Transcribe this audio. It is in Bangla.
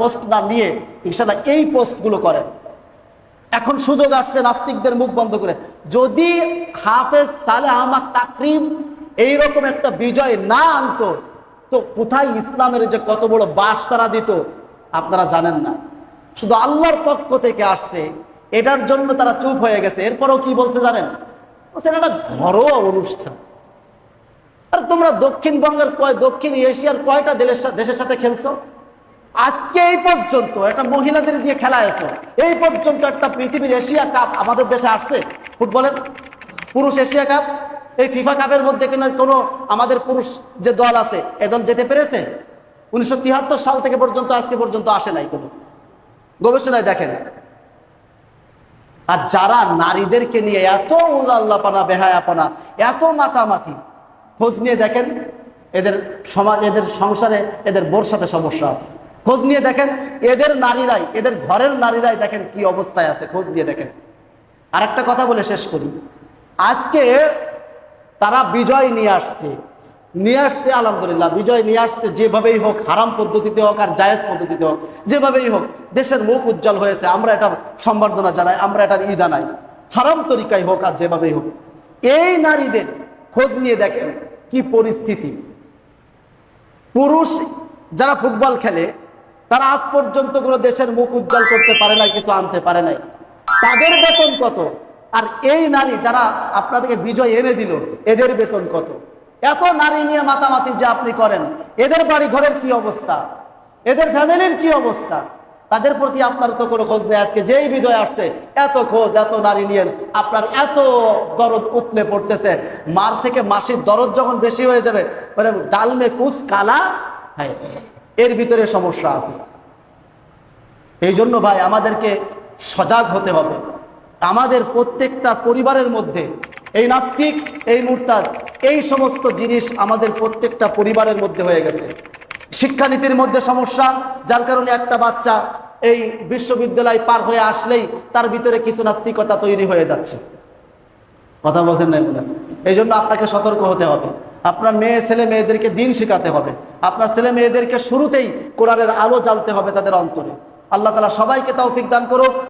পোস্ট না নিয়ে ইনশাল্লাহ এই পোস্টগুলো করেন। এখন সুযোগ আসছে নাস্তিকদের মুখ বন্ধ করে। যদি হাফেজ সালে আহমদ তাকরিম এইরকম একটা বিজয় না আনতো, তো কোথায় ইসলামের যে কত বড় বাস তারা দিত, আপনারা জানেন না। শুধু আল্লাহর পক্ষ থেকে আসছে, এটার জন্য তারা চুপ হয়ে গেছে। এরপরও কি বলছে জানেন? বলছে এটা একটা ঘরোয়া অনুষ্ঠান। আর তোমরা দক্ষিণবঙ্গের কয়, দক্ষিণ এশিয়ার কয়টা দেশের সাথে খেলছো? আজকে এই পর্যন্ত একটা মহিলাদের দিয়ে খেলা এসো এই পর্যন্ত একটা পৃথিবীর এশিয়া কাপ আমাদের দেশে আসছে। ফুটবলের পুরুষ এশিয়া কাপ, এই ফিফা কাপের মধ্যে কিনা কোনো আমাদের পুরুষ যে দল আছে, এ দল যেতে পেরেছে? উনিশশো তিয়াত্তর সাল থেকে পর্যন্ত, আজকে পর্যন্ত আসে নাই কোনো। গবেষণায় দেখেন। আর যারা নারীদেরকে নিয়ে এত উল্লাপানা বেহায়াপনা, এত মাতামাতি, খোঁজ নিয়ে দেখেন, এদের সমাজ, এদের সংসারে, এদের বোর সাথে সমস্যা আছে। খোঁজ নিয়ে দেখেন, এদের নারীরাই, এদের ঘরের নারীরাই দেখেন কি অবস্থায় আছে, খোঁজ নিয়ে দেখেন। আর একটা কথা বলে শেষ করি। আজকে তারা বিজয় নিয়ে আসছে। নিয়ে আসছে, আলহামদুলিল্লাহ, বিজয় নিয়ে আসছে যেভাবেই হোক, হারাম পদ্ধতিতে হোক আর জায়েজ পদ্ধতিতে হোক, যেভাবেই হোক, দেশের মুখ উজ্জ্বল হয়েছে, আমরা এটার সম্বর্ধনা জানাই, আমরা এটার ই জানাই। হারাম তরিকায় হোক আর যেভাবেই হোক, এই নারীদের খোঁজ নিয়ে দেখেন কি পরিস্থিতি। পুরুষ যারা ফুটবল খেলে তারা আজ পর্যন্ত কোনো দেশের মুখ উজ্জ্বল করতে পারে নাই, কিছু আনতে পারে নাই। তাদের বেতন কত? আর এই নারী যারা আপনাদেরকে বিজয় এনে দিল, এদের বেতন কত? এত নারী নিয়ে মাতামাতি যে আপনি করেন, এদের বাড়ি ঘরের কি অবস্থা? এদের ফ্যামিলির কি অবস্থা? তাদের প্রতি আপনার তো কোনো খোঁজ নেই। আজকে যেই বিজয় আসছে, এত খোঁজ, এত নারী নিয়ে আপনার এত দরদ উতলে পড়তেছে। মার থেকে মাসির দরদ যখন বেশি হয়ে যাবে মানে ডালমে কুচ কালা হ্যাঁ এর ভিতরে সমস্যা আছে। এই জন্য ভাই আমাদেরকে সজাগ হতে হবে। আমাদের প্রত্যেকটা পরিবারের মধ্যে এই নাস্তিক, এই মুরতাদ, এই সমস্ত জিনিস আমাদের প্রত্যেকটা পরিবারের মধ্যে হয়ে গেছে। শিক্ষানীতির মধ্যে সমস্যা, যার কারণে একটা বাচ্চা এই বিশ্ববিদ্যালয় পার হয়ে আসলেই তার ভিতরে কিছু নাস্তিকতা তৈরি হয়ে যাচ্ছে। কথা বলছেন না এই জন্য আপনাকে সতর্ক হতে হবে। আপনার মেয়ে, ছেলে মেয়েদেরকে দিন শেখাতে হবে। আপনার ছেলে মেয়েদেরকে শুরুতেই কোরআনের আলো জ্বালতে হবে তাদের অন্তরে। আল্লাহ তালা সবাইকে তৌফিক দান করুক।